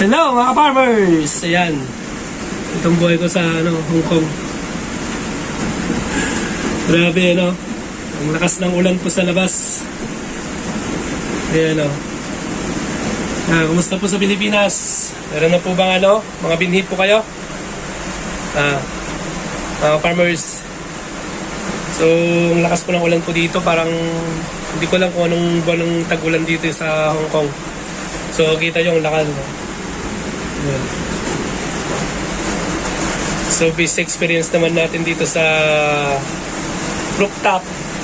Hello mga farmers! Ayan. Itong buhay ko sa ano, Hong Kong. Grabe ano. Ang lakas ng ulan po sa labas. Ayan o. Ah, kumusta po sa Pilipinas? Meron na po bang ano? Mga binhi po kayo? Ah, mga farmers. So, ang lakas po ng ulan po dito. Parang hindi ko lang kung anong buwan ng tag-ulan dito sa Hong Kong. So, kita yung lakas. So, base experience naman natin dito sa rooftop.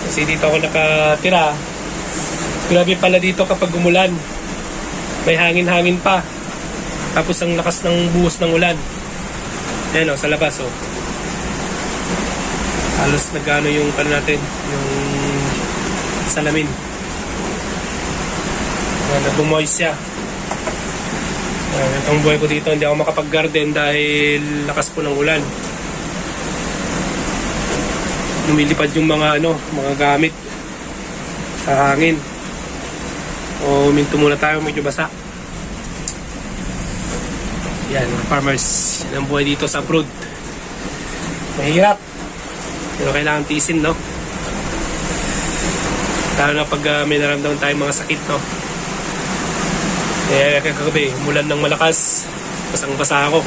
Kasi dito ako nakatira. Grabe pala dito kapag umulan. May hangin-hangin pa. Tapos ang lakas ng buhos ng ulan. Ayan o, sa labas o. Halos nagano yung ano natin, yung salamin. Ayan, nagbumoist siya. Ayan, itong buhay ko dito, hindi ako makapag-garden dahil lakas po ng ulan. Lumilipad yung mga ano, mga gamit sa hangin. O minto muna tayo, medyo basa. Yan, mga farmers. Yan ang buhay dito sa abroad. Mahirap. Pero kailangan tiisin, no? Lalo na pag ah, may naramdaman tayong mga sakit, no? Eh, kagabi, umulan ng malakas. Basang-basa ako.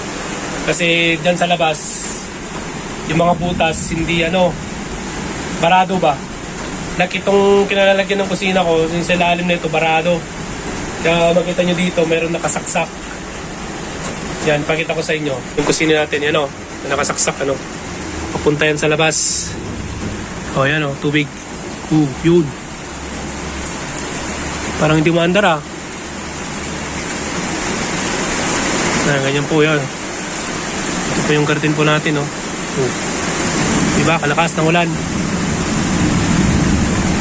Kasi dyan sa labas, yung mga butas, hindi ano, barado ba? Like itong kinalalagyan ng kusina ko, yung sa ilalim na ito, barado. Kaya makita nyo dito, meron nakasaksak. Yan, pakita ko sa inyo. Yung kusina natin, yan o. Nakasaksak, ano. Papunta yan sa labas. O, yan o, tubig. Uh, yun. Parang hindi maandar ah. Ah, ganyan po yan. Ito po yung curtain po natin, oh. Oh. Diba, kalakas ng ulan.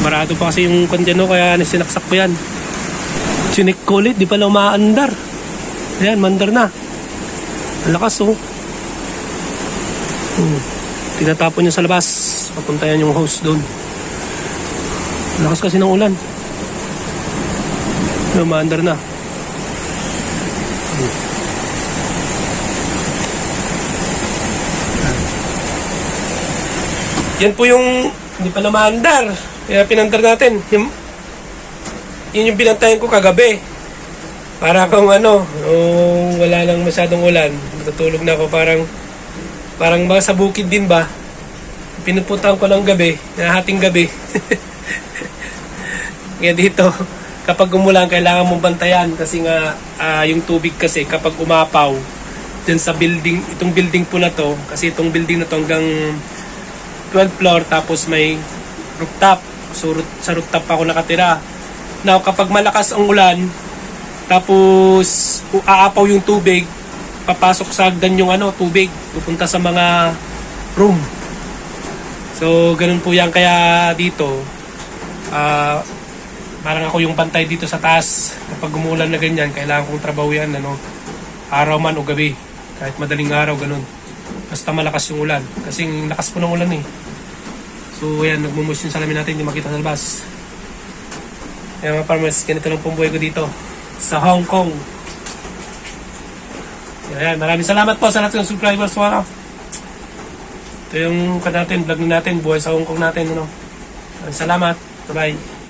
Barado pa kasi yung kandyan, no? Kaya sinaksak ko yan. Chinik ko ulit, di pala umaandar. Ayan, mandar na. Lakas, oh. Hmm. Tinatapon niya sa labas. Papunta yan yung house doon. Lakas kasi ng ulan. Umaandar na. Yan po yung hindi pa namandar. Kaya pinandar natin. Yung, yun yung binantayan ko kagabi. Para kung ano, oh, wala lang masyadong ulan. Matutulog na ako parang parang mga sa bukid din ba. Pinupuntahan ko lang gabi, nahating gabi. Kaya dito, kapag umulan, kailangan mong bantayan kasi nga ah, yung tubig kasi kapag umapaw dyan sa building, itong building po na to, kasi itong building na to hanggang 12 floor tapos may rooftop. So sa rooftop ako nakatira. Now kapag malakas ang ulan, tapos aapaw yung tubig, papasok sa hagdan yung ano, tubig, pupunta sa mga room. So ganun po yan kaya dito ah parang ako yung bantay dito sa taas. Kapag umulan na ganyan, kailangan kong trabaho yan, ano, araw man o gabi. Kahit madaling araw, ganun. Basta malakas yung ulan. Kasi ang lakas po ng ulan eh. So yan, nagmumush yung salamin natin, hindi makita sa labas. Kaya mga farmers, ganito lang pong buhay ko dito. Sa Hong Kong. Yan, maraming salamat po sa lahat ng subscribers mo. Ano. Ito yung kan natin, vlog natin, buhay sa Hong Kong natin. Ano. Salamat. Bye-bye.